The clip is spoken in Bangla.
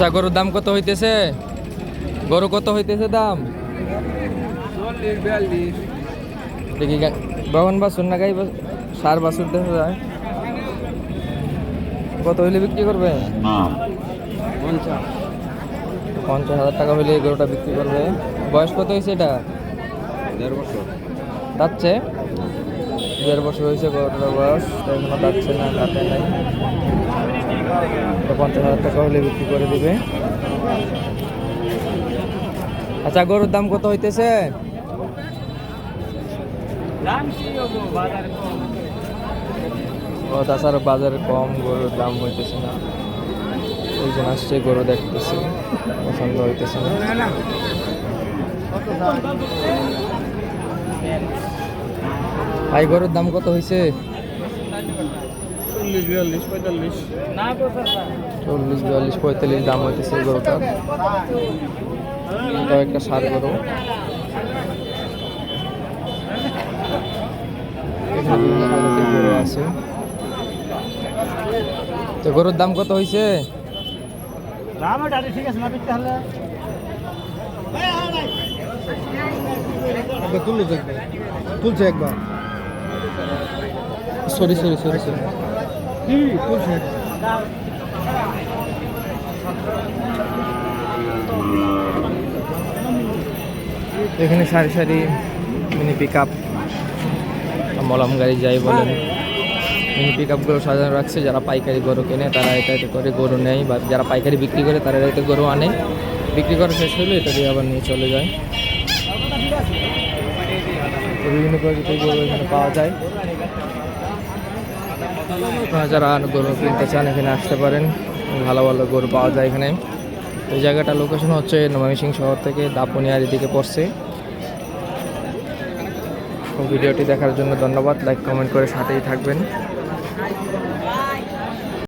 আচ্ছা গরুর দাম কত হইতেছে? গরু কত হইতেছে দাম? দেখি বহন বাসুর না গাই সার বাছুর দেখা যায়। কত হইলে বিক্রি করবে? পঞ্চাশ। হাজার টাকা হইলে এই গরুটা বিক্রি করবে। বয়স কত হয়েছে এটা? দেড় বছর। যাচ্ছে দেড় বছর হয়েছে গরুটার বয়স। এখনও যাচ্ছে না কাটে নাই। পঞ্চাশ হাজার টাকা হলে বিক্রি করে দিবে। আচ্ছা গরুর দাম কত হইতেছে? ও, তাছাড়া বাজারে কম গরুর দাম হইতেছে না। ওই জন্য আসছে, গরু দেখতেছে। পছন্দ হইতেছে না। ভাই, গরুর দাম কত হয়েছে চল্লিশ বিয়াল্লিশ পঁয়তাল্লিশ। চল্লিশ বিয়াল্লিশ পঁয়তাল্লিশ দাম হইতেছে এই গরুটার। এটাও একটা সার গরু। আছে। তো গরুর দাম কত হয়েছে তুলছে একবার। Sorry sorry sorry sorry. এখানে সারি সারি মিনি পিক আপ মলম গাড়ি যাই বলেন। মিনি পিক আপগুলো সাজানো রাখছে, যারা পাইকারি গরু কেনে তারা এটা এতে করে গরু নেয়, বা যারা পাইকারি বিক্রি করে তারা এতে গরু আনে। বিক্রি করা শেষ হলে এটা দিয়ে আবার নিয়ে চলে যায়। বিভিন্ন প্রজাতির গরু এখানে পাওয়া যায়। যারা গরু কিনতে চান, এখানে আসতে পারেন। ভালো ভালো গরু পাওয়া যায় এখানে। এই জায়গাটা লোকেশন হচ্ছে নবামিসিং শহর থেকে দাপুনিয়ার এদিকে পড়ছে। ভিডিওটি দেখার জন্য ধন্যবাদ। লাইক কমেন্ট করে সাথেই থাকবেন।